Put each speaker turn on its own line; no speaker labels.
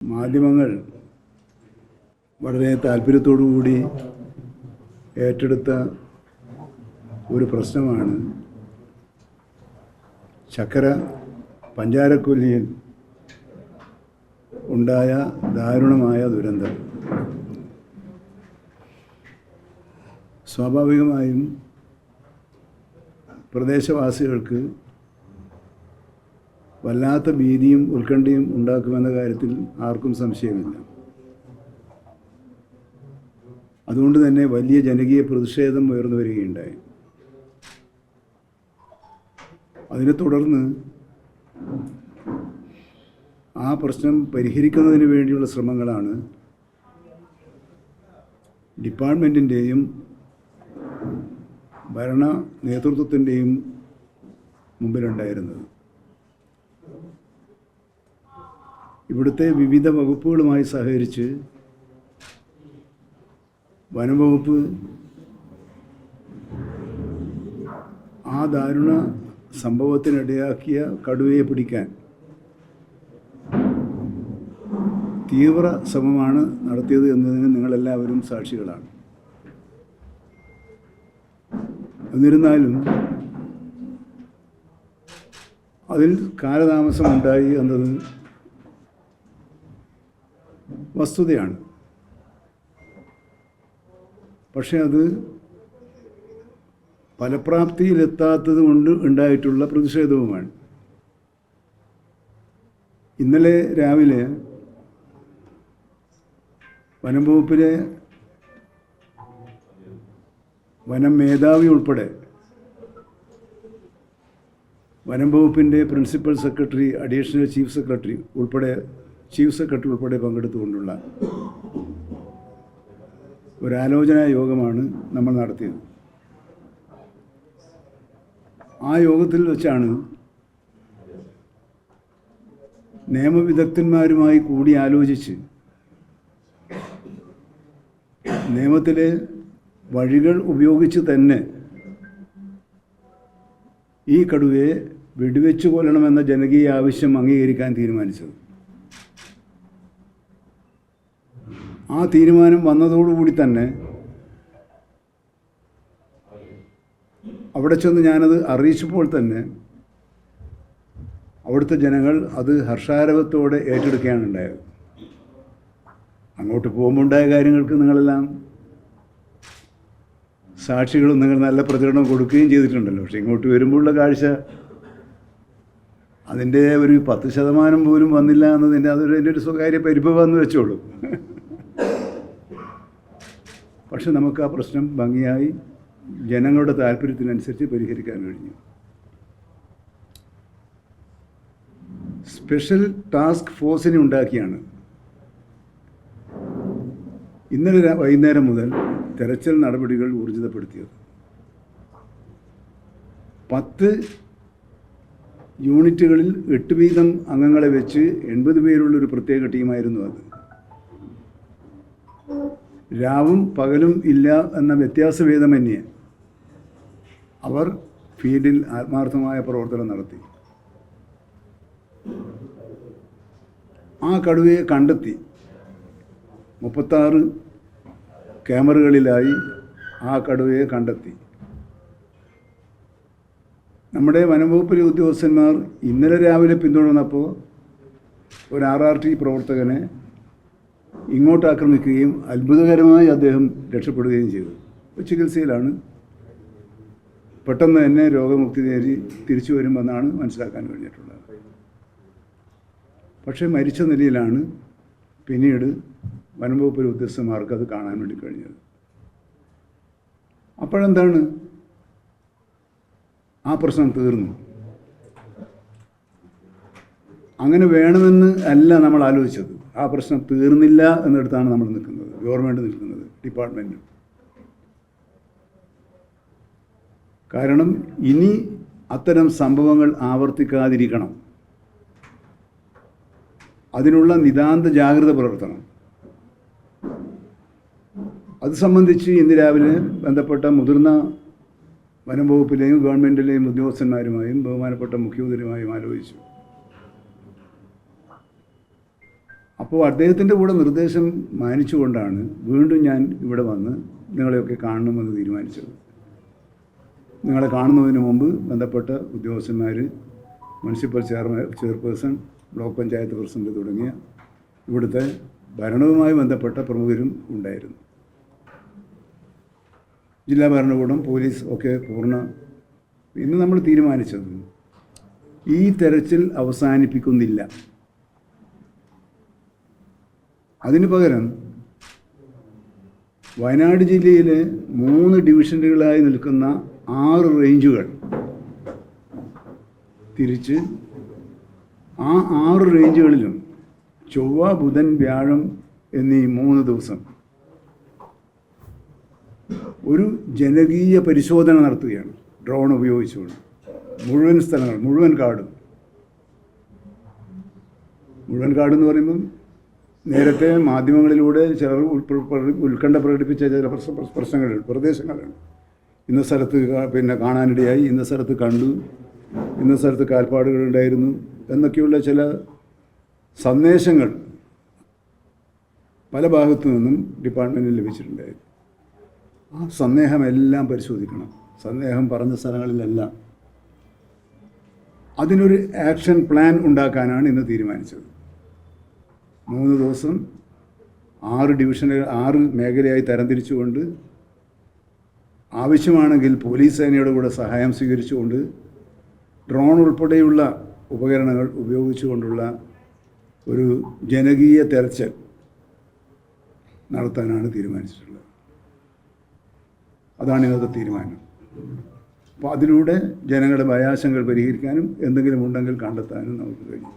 മാധ്യമങ്ങൾ വളരെ താല്പര്യത്തോടുകൂടി ഏറ്റെടുത്ത ഒരു പ്രശ്നമാണ് ചക്കര പഞ്ചാരക്കൊല്ലിയിൽ ഉണ്ടായ ദാരുണമായ ദുരന്തം. സ്വാഭാവികമായും പ്രദേശവാസികൾക്ക് വല്ലാത്ത ഭീതിയും ഉത്കണ്ഠയും ഉണ്ടാക്കുമെന്ന കാര്യത്തിൽ ആർക്കും സംശയമില്ല. അതുകൊണ്ട് തന്നെ വലിയ ജനകീയ പ്രതിഷേധം ഉയർന്നു വരികയുണ്ടായി. അതിനെ തുടർന്ന് ആ പ്രശ്നം പരിഹരിക്കുന്നതിന് വേണ്ടിയുള്ള ശ്രമങ്ങളാണ് ഡിപ്പാർട്ട്മെന്റിന്റെയും ഭരണ നേതൃത്വത്തിന്റെയും മുമ്പിലുണ്ടായിരുന്നത്. ഇവിടുത്തെ വിവിധ വകുപ്പുകളുമായി സഹകരിച്ച് വനംവകുപ്പ് ആ ദാരുണ സംഭവത്തിനിടയാക്കിയ കടുവയെ പിടിക്കാൻ തീവ്ര ശ്രമമാണ് നടത്തിയത് എന്നതിന് നിങ്ങളെല്ലാവരും സാക്ഷികളാണ്. എന്നിരുന്നാലും അതിൽ കാലതാമസമുണ്ടായി എന്നത് വസ്തുതയാണ്. പക്ഷെ അത് ഫലപ്രാപ്തിയിലെത്താത്തത് കൊണ്ട് ഉണ്ടായിട്ടുള്ള പ്രതിഷേധവുമാണ്. ഇന്നലെ രാവിലെ വനം വകുപ്പിലെ വനം മേധാവി ഉൾപ്പെടെ വനം വകുപ്പിന്റെ principal secretary additional chief secretary ഉൾപ്പെടെ ചീഫ് സെക്രട്ടറി ഉൾപ്പെടെ പങ്കെടുത്തുകൊണ്ടുള്ള ഒരാലോചനാ യോഗമാണ് നമ്മൾ നടത്തിയത്. ആ യോഗത്തിൽ വെച്ചാണ് നിയമവിദഗ്ധന്മാരുമായി കൂടി ആലോചിച്ച് നിയമത്തിലെ വഴികൾ ഉപയോഗിച്ച് തന്നെ ഈ കടുവയെ വെടിവെച്ച് കൊല്ലണമെന്ന ജനകീയ ആവശ്യം അംഗീകരിക്കാൻ തീരുമാനിച്ചത്. ആ തീരുമാനം വന്നതോടുകൂടി തന്നെ അവിടെ ചെന്ന് ഞാനത് അറിയിച്ചപ്പോൾ തന്നെ അവിടുത്തെ ജനങ്ങൾ അത് ഹർഷാരവത്തോടെ ഏറ്റെടുക്കുകയാണ് ഉണ്ടായത്. അങ്ങോട്ട് പോകുമ്പോൾ ഉണ്ടായ കാര്യങ്ങൾക്ക് നിങ്ങളെല്ലാം സാക്ഷികളും നിങ്ങൾ നല്ല പ്രതികരണം കൊടുക്കുകയും ചെയ്തിട്ടുണ്ടല്ലോ. പക്ഷെ ഇങ്ങോട്ട് വരുമ്പോഴുള്ള കാഴ്ച അതിന്റെ ഒരു പത്ത് ശതമാനം പോലും വന്നില്ല എന്നതിന്റെ അതൊരു എന്റെ ഒരു സ്വകാര്യ പരിഭവം എന്ന് വെച്ചോളൂ പക്ഷെ നമുക്ക് ആ പ്രശ്നം ഭംഗിയായി ജനങ്ങളുടെ താല്പര്യത്തിനനുസരിച്ച് പരിഹരിക്കാൻ കഴിഞ്ഞു. സ്പെഷ്യൽ ടാസ്ക് ഫോഴ്സിനെ ഉണ്ടാക്കിയാണ്. ഇന്നലെ വൈകുന്നേരം മുതൽ തെരച്ചിൽ നടപടികൾ ഊർജിതപ്പെടുത്തിയത്. പത്ത് യൂണിറ്റുകളിൽ എട്ട് വീതം അംഗങ്ങളെ വെച്ച് എൺപത് പേരുള്ള ഒരു പ്രത്യേക ടീമായിരുന്നു അത്. രാവും പകലും ഇല്ല എന്ന വ്യത്യാസഭേദമന്യേ അവർ ഫീൽഡിൽ ആത്മാർത്ഥമായ പ്രവർത്തനം നടത്തി. ആ കടുവയെ കണ്ടെത്തി. മുപ്പത്താറ് ക്യാമറകളിലായി ആ കടുവയെ കണ്ടെത്തി. നമ്മുടെ വനംവകുപ്പിലെ ഉദ്യോഗസ്ഥന്മാർ ഇന്നലെ രാവിലെ പിന്തുടർന്നപ്പോൾ ഒരു ആർ ആർ ടി പ്രവർത്തകനെ ഇങ്ങോട്ട് ആക്രമിക്കുകയും അത്ഭുതകരമായി അദ്ദേഹം രക്ഷപ്പെടുകയും ചെയ്തു. ചികിത്സയിലാണ് പെട്ടെന്ന് തന്നെ രോഗമുക്തി നേടി തിരിച്ചു വരുമെന്നാണ് മനസ്സിലാക്കാൻ കഴിഞ്ഞിട്ടുള്ളത്. പക്ഷേ മരിച്ച നിലയിലാണ് പിന്നീട് വനംവകുപ്പിലെ ഉദ്യോഗസ്ഥന്മാർക്ക് അത് കാണാൻ വേണ്ടി കഴിഞ്ഞത്. അപ്പോഴെന്താണ്? ആ പ്രശ്നം തീർന്നു. അങ്ങനെ വേണമെന്ന് അല്ല നമ്മൾ ആലോചിച്ചത്. ആ പ്രശ്നം തീർന്നില്ല എന്നിടത്താണ് നമ്മൾ നിൽക്കുന്നത്. ഗവൺമെന്റ് നിൽക്കുന്നത് ഡിപ്പാർട്ട്മെന്റ് കാരണം ഇനി അത്തരം സംഭവങ്ങൾ ആവർത്തിക്കാതിരിക്കണം. അതിനുള്ള നിതാന്ത ജാഗ്രത പുലർത്തണം. അത് സംബന്ധിച്ച് ഇന്ന് രാവിലെ ബന്ധപ്പെട്ട മുതിർന്ന വനം വകുപ്പിലെയും ഗവൺമെന്റിലെയും ഉദ്യോഗസ്ഥന്മാരുമായും ബഹുമാനപ്പെട്ട മുഖ്യമന്ത്രിയുമായും ആലോചിച്ചു. അപ്പോൾ അദ്ദേഹത്തിന്റെ കൂടെ നിർദ്ദേശം മാനിച്ചുകൊണ്ടാണ് വീണ്ടും ഞാൻ ഇവിടെ വന്ന് നിങ്ങളെയൊക്കെ കാണണമെന്ന് തീരുമാനിച്ചത്. നിങ്ങളെ കാണുന്നതിന് മുമ്പ് ബന്ധപ്പെട്ട ഉദ്യോഗസ്ഥന്മാർ municipal chairman chairperson block panchayat president തുടങ്ങിയ ഇവിടുത്തെ ഭരണവുമായി ബന്ധപ്പെട്ട പ്രമുഖരും ഉണ്ടായിരുന്നു. ജില്ലാ ഭരണകൂടം പോലീസ് ഒക്കെ പൂർണ ഇന്ന് നമ്മൾ തീരുമാനിച്ചത് ഈ തെരച്ചിൽ അവസാനിപ്പിക്കുന്നില്ല. അതിനു പകരം വയനാട് ജില്ലയിലെ മൂന്ന് ഡിവിഷനുകളായി നിൽക്കുന്ന ആറ് റേഞ്ചുകൾ തിരിച്ച് ആ ആറ് റേഞ്ചുകളിലും ചൊവ്വ ബുധൻ വ്യാഴം എന്നീ മൂന്ന് ദിവസം ഒരു ജനകീയ പരിശോധന നടത്തുകയാണ്. ഡ്രോൺ ഉപയോഗിച്ചുകൊണ്ട്. മുഴുവൻ സ്ഥലങ്ങൾ മുഴുവൻ കാടും. മുഴുവൻ കാടെന്ന് പറയുമ്പം നേരത്തെ മാധ്യമങ്ങളിലൂടെ ചിലർ ഉത്കണ്ഠ പ്രകടിപ്പിച്ച ചില പ്രശ്ന- പ്രശ്നങ്ങളുണ്ട് പ്രദേശങ്ങളുണ്ട്. ഇന്ന സ്ഥലത്ത് പിന്നെ കാണാനിടയായി ഇന്ന സ്ഥലത്ത് കണ്ടു ഇന്ന സ്ഥലത്ത് കാൽപ്പാടുകളുണ്ടായിരുന്നു എന്നൊക്കെയുള്ള ചില സന്ദേശങ്ങൾ പല ഭാഗത്തു നിന്നും ഡിപ്പാർട്ട്മെന്റിൽ ലഭിച്ചിട്ടുണ്ടായിരുന്നു. ആ സന്ദേഹമെല്ലാം പരിശോധിക്കണം. സന്ദേഹം പറഞ്ഞ സ്ഥലങ്ങളിലെല്ലാം. അതിനൊരു ആക്ഷൻ പ്ലാൻ ഉണ്ടാക്കാനാണ് ഇന്ന് തീരുമാനിച്ചത്. മൂന്ന് ദിവസം ആറ് ഡിവിഷനുകൾ ആറ് മേഖലയായി തരംതിരിച്ചുകൊണ്ട് ആവശ്യമാണെങ്കിൽ പോലീസ് സേനയുടെ കൂടെ സഹായം സ്വീകരിച്ചുകൊണ്ട് ഡ്രോൺ ഉൾപ്പെടെയുള്ള ഉപകരണങ്ങൾ ഉപയോഗിച്ചുകൊണ്ടുള്ള ഒരു ജനകീയ തെരച്ചിൽ നടത്താനാണ് തീരുമാനിച്ചിട്ടുള്ളത്. അതാണ് ഇന്നത്തെ തീരുമാനം. അപ്പോൾ അതിലൂടെ ജനങ്ങളുടെ ഭയാശങ്കകൾ പരിഹരിക്കാനും എന്തെങ്കിലും ഉണ്ടെങ്കിൽ കണ്ടെത്താനും നമുക്ക് കഴിയും.